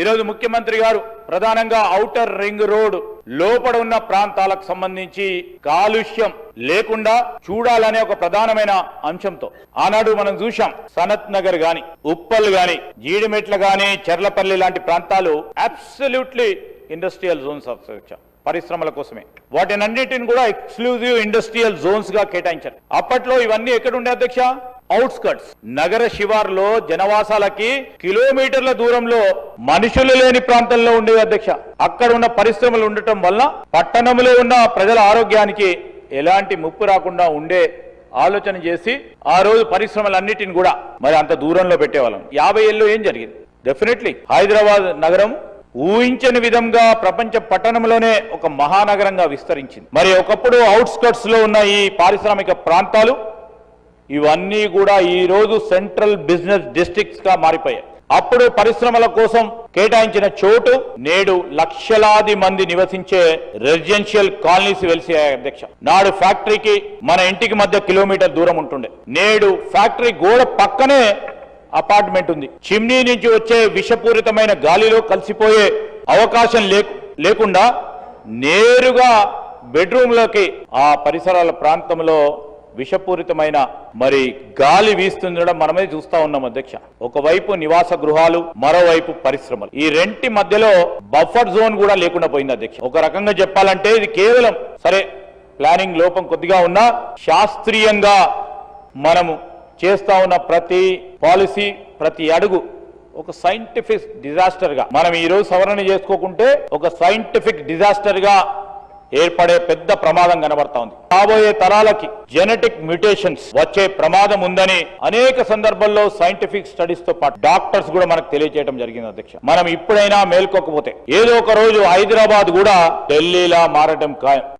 ఈరోజు ముఖ్యమంత్రి గారు ప్రధానంగా ఔటర్ రింగ్ రోడ్ లోపల ఉన్న ప్రాంతాలకు సంబంధించి కాలుష్యం లేకుండా చూడాలనే ఒక ప్రధానమైన అంశంతో ఆనాడు మనం చూశాం సనత్ నగర్ గాని ఉప్పల్ గాని జీడిమెట్ల గాని చెర్లపల్లి లాంటి ప్రాంతాలు అబ్సల్యూట్లీ ఇండస్ట్రియల్ జోన్స్ ఆఫ్ పరిశ్రమల కోసమే. వాటినన్నిటిని కూడా ఎక్స్క్లూజివ్ ఇండస్ట్రియల్ జోన్స్గా కేటాయించారు. అప్పట్లో ఇవన్నీ ఎక్కడుండే అధ్యక్ష? అవుట్స్కట్స్. నగర శివార్లో జనవాసాలకి కిలోమీటర్ల దూరంలో మనుషులు లేని ప్రాంతంలో ఉండేవి అధ్యక్ష. అక్కడ ఉన్న పరిశ్రమలు ఉండటం వల్ల పట్టణంలో ఉన్న ప్రజల ఆరోగ్యానికి ఎలాంటి ముప్పు రాకుండా ఉండే ఆలోచన చేసి ఆ రోజు పరిశ్రమలన్నిటిని కూడా మరి అంత దూరంలో పెట్టేవాళ్ళం. యాభై ఏళ్ళు ఏం జరిగింది? డెఫినెట్లీ హైదరాబాద్ నగరం ఊహించని విధంగా ప్రపంచ పట్టణంలోనే ఒక మహానగరంగా విస్తరించింది. మరి ఒకప్పుడు అవుట్స్కట్స్లో ఉన్న ఈ పారిశ్రామిక ప్రాంతాలు ఇవన్నీ కూడా ఈరోజు సెంట్రల్ బిజినెస్ డిస్ట్రిక్ట్స్గా మారిపోయాయి. అప్పుడు పరిశ్రమల కోసం కేటాయించిన చోటు నేడు లక్షలాది మంది నివసించే రెసిడెన్షియల్ కాలనీస్ వెలిసాయి అధ్యక్ష. నాడు ఫ్యాక్టరీకి మన ఇంటికి మధ్య కిలోమీటర్ దూరం ఉంటుండే. నేడు ఫ్యాక్టరీ గోడ పక్కనే అపార్ట్మెంట్ ఉంది. చిమ్నీ నుంచి వచ్చే విషపూరితమైన గాలిలో కలిసిపోయే అవకాశం లేకుండా నేరుగా బెడ్రూమ్లోకి ఆ పరిసరాల ప్రాంతంలో విషపూరితమైన మరి గాలి వీస్తుండడం మనమే చూస్తా ఉన్నాం అధ్యక్ష. ఒకవైపు నివాస గృహాలు మరోవైపు పరిశ్రమలు. ఈ రెంటి మధ్యలో బఫర్ జోన్ కూడా లేకుండా పోయింది అధ్యక్ష. ఒక రకంగా చెప్పాలంటే ఇది కేవలం సరే ప్లానింగ్ లోపం కొద్దిగా ఉన్నా శాస్త్రీయంగా మనము చేస్తా ఉన్న ప్రతి పాలసీ ప్రతి అడుగు ఒక సైంటిఫిక్ డిజాస్టర్గా. మనం ఈ రోజు సవరణ చేసుకోకుంటే ఒక సైంటిఫిక్ డిజాస్టర్గా ఏర్పడే పెద్ద ప్రమాదం కనబడతా ఉంది. రాబోయే తరాలకి జెనెటిక్ మ్యూటేషన్స్ వచ్చే ప్రమాదం ఉందని అనేక సందర్భాల్లో సైంటిఫిక్ స్టడీస్తో పాటు డాక్టర్స్ కూడా మనకు తెలియజేయడం జరిగింది అధ్యక్ష. మనం ఇప్పుడైనా మేల్కోకపోతే ఏదో ఒక రోజు హైదరాబాద్ కూడా ఢిల్లీలా మారడం ఖాయం